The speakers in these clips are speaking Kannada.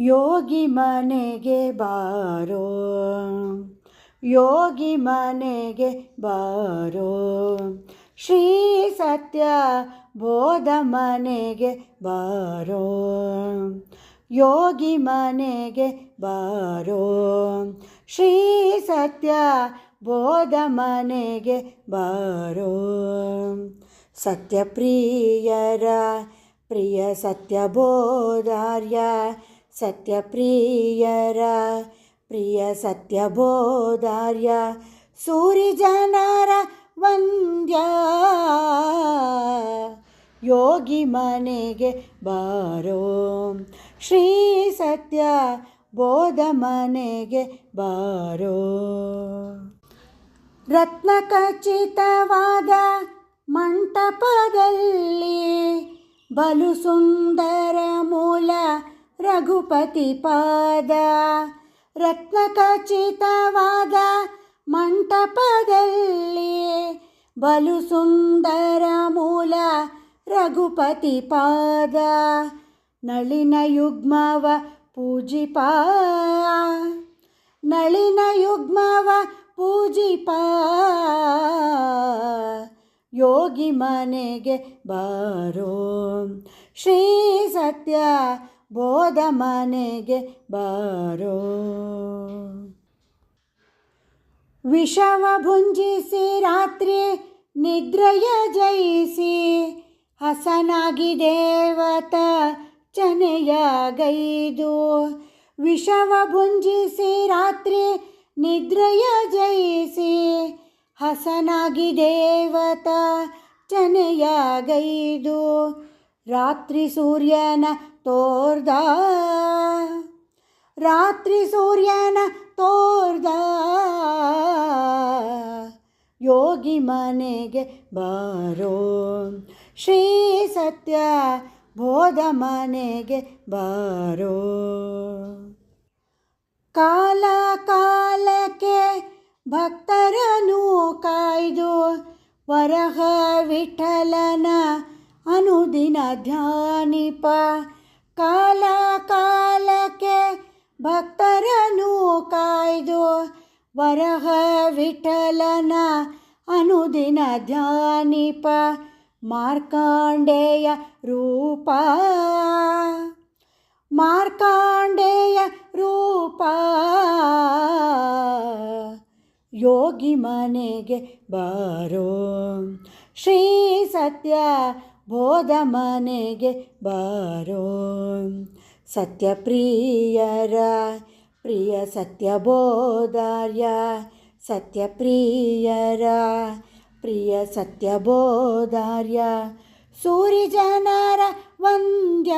ಯೋಗಿ ಮನೆಗೆ ಬಾರೋ. ಯೋಗಿ ಮನೆಗೆ ಬಾರೋ. ಶ್ರೀ ಸತ್ಯ ಬೋಧ ಮನೆಗೆ ಬಾರೋ. ಯೋಗಿ ಮನೆಗೆ ಬಾರೋ. ಶ್ರೀ ಸತ್ಯ ಬೋಧ ಮನೆಗೆ ಬಾರೋ. ಸತ್ಯಪ್ರಿಯರ, ಪ್ರಿಯ ಸತ್ಯಬೋಧಾರ್ಯ ಸತ್ಯಪ್ರಿಯರ, ಪ್ರಿಯ ಸತ್ಯಬೋಧಾರ್ಯ ಜನರ ವಂದ್ಯ. ಯೋಗಿ ಮನೆಗೆ ಬಾರೋ. ಶ್ರೀ ಸತ್ಯ ಬೋಧ ಮನೆಗೆ ಬಾರೋ. ರತ್ನಖಚಿತವಾದ ಮಂಟಪದಲ್ಲಿ ಬಲು ಸುಂದರ ಮೂಲ ರಘುಪತಿ ಪಾದ, ರತ್ನಖಚಿತವಾದ ಮಂಟಪದಲ್ಲಿ ಬಲು ಸುಂದರ ಮೂಲ ರಘುಪತಿ ಪಾದ, ನಳಿನ ಯುಗ್ಮವ ಪೂಜಿಪ, ನಳಿನ ಯುಗ್ಮವ ಪೂಜಿಪ, ಯೋಗಿ ಮನೆಗೆ ಬಾರೋ ಶ್ರೀ ಸತ್ಯ ಬೋಧ ಮನೆಗೆ ಬಾರೋ. ವಿಷವ ಭುಂಜಿಸಿ ರಾತ್ರಿ ನಿದ್ರೆಯ ಜಯಿಸಿ, ಹಸನಾಗಿ ದೇವತ ಚನೆಯ ಗೈದು ವಿಷವ ಭುಂಜಿಸಿ ರಾತ್ರಿ ನಿದ್ರೆಯ ಜಯಿಸಿ, ಹಸನಾಗಿ ದೇವತ ಚನೆಯ ಗೈದು ರಾತ್ರಿ ಸೂರ್ಯನ ತೋರ್ದ. ರಾತ್ರಿ ಸೂರ್ಯನ ತೋರ್ದ. ಯೋಗಿ ಮನೆಗೆ ಬಾರೋ. ಶ್ರೀ ಸತ್ಯ ಬೋಧ ಮನೆಗೆ ಬಾರೋ. ಕಾಲ ಕಾಲಕ್ಕೆ ಭಕ್ತರನ್ನು ಕಾಯ್ದು, ವರಹ ವಿಠಲನ ಅನುದಿನ ಧ್ಯಾನಿಪ ಕಾಲ ಕಾಲಕ್ಕೆ ಭಕ್ತರನ್ನು ಕಾಯ್ದು ವರಹ ವಿಠಲನ ಅನುದಿನ ಧ್ಯಾನಿಪ ಮಾರ್ಕಾಂಡೇಯ ರೂಪ. ಮಾರ್ಕಾಂಡೇಯ ರೂಪ. ಯೋಗಿ ಮನೆಗೆ ಬಾರೋ. ಶ್ರೀ ಸತ್ಯ ಬೋಧ ಮನೆಗೆ ಬಾರೋ. ಸತ್ಯಪ್ರಿಯರ ಪ್ರಿಯ ಸತ್ಯಬೋಧಾರ್ಯ, ಸತ್ಯಪ್ರಿಯರ ಪ್ರಿಯ ಸತ್ಯಬೋಧಾರ್ಯ ಜನರ ವಂದ್ಯ.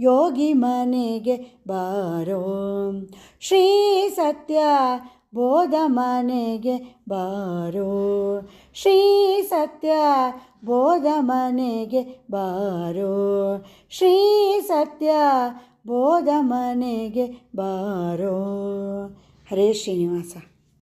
ಯೋಗಿ ಮನೆಗೆ ಬಾರೋ. ಶ್ರೀ ಸತ್ಯ ಬೋಧ ಮನೆಗೆ ಬಾರೋ. ಶ್ರೀ ಸತ್ಯ ಬೋಧ ಮನೆಗೆ ಬಾರೋ. ಶ್ರೀ ಸತ್ಯ ಬೋಧ ಮನೆಗೆ ಬಾರೋ. ಹರೇ ಶ್ರೀನಿವಾಸ.